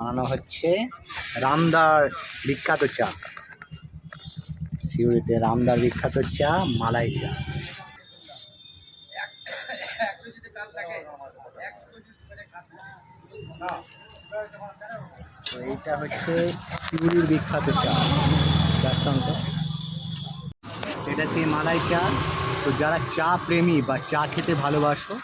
বানানো হচ্ছে রামদার বিখ্যাত চা। সিউড়িতে রামদার বিখ্যাত চা মালাই চা। তো এইটা হচ্ছে সিউড়ির বিখ্যাত চা। রাষ্ট্রান্ত এটা সেই মালাই চা। তো যারা চা প্রেমী বা চা খেতে ভালোবাসো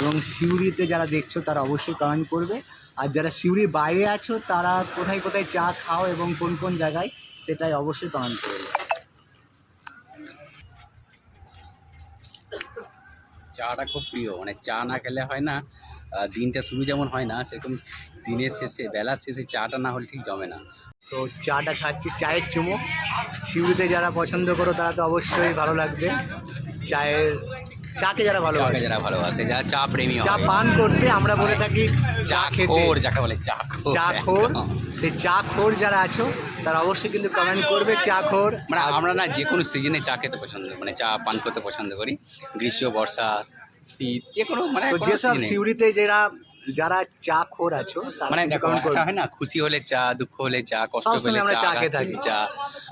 এবং সিউড়িতে যারা দেখছ তারা অবশ্যই কমেন্ট করবে। আর যারা সিউড়ির বাইরে আছো তারা কোথায় কোথায় চা খাও এবং কোন কোন জায়গায় সেটাই অবশ্যই কমেন্ট করবে চাটা খুব প্রিয় মানে চা না খেলে হয় না দিনটা শুরু যেমন হয় না সেরকম দিনের শেষে বেলার শেষে চাটা না হলে ঠিক জমে না। তো চাটা খাচ্ছি চায়ের চুমুক। সিউড়িতে যারা পছন্দ করো তারা তো অবশ্যই ভালো লাগবে। চায়ের চাকে যারা ভালোবাসে। যারা ভালোবাসে যারা চা প্রেমী চা পান করতে আমরা বলে থাকি চা চা খেতে। খোর যাকে বলে চা খোর। চা খোর। সেই চা খোর যারা আছো তারা অবশ্যই কিন্তু কমেন্ট করবে চা খোর। মানে আমরা না যে কোনো সিজনে চা খেতে পছন্দ মানে চা পান করতে পছন্দ করি। গ্রীষ্ম বর্ষা শীত যে কোনো মানে যেসব সিউড়িতে যারা যারা চা খোর আছো মানে। হয় না খুশি হলে চা দুঃখ হলে চা কষ্ট হলে পেলে আমরা চা চা।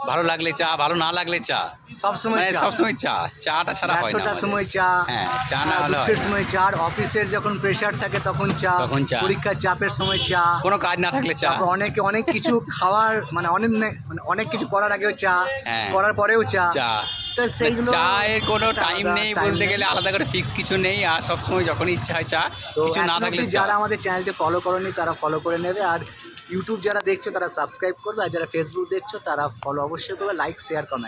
ভালো লাগলে চা ভালো না লাগলে চা। সবসময় মানে সবসময় চা চাটা ছাড়া হয় না সময় চা হ্যাঁ, চা না হলে হয় দুঃখের সময় চা আর অফিসের যখন প্রেশার থাকে তখন চা তখন চা। পরীক্ষার চাপের সময় চা। কোনো কাজ না থাকলে চা। অনেকে অনেক কিছু খাওয়ার মানে অনেক মানে অনেক কিছু করার আগেও চা হ্যাঁ। করার পরেও চা। চা। চায়ের কোনো টাইম নেই বলতে গেলে আলাদা করে ফিক্স কিছু নেই আর সবসময় যখনই ইচ্ছা হয় চা কিছু না থাকলে যারা আমাদের চ্যানেলটি ফলো করেনি তারা ফলো করে নেবে আর ইউটিউব যারা দেখছ তারা সাবস্ক্রাইব করবে আর যারা ফেসবুক দেখছ তারা ফলো অবশ্যই করবে লাইক শেয়ার কমেন্ট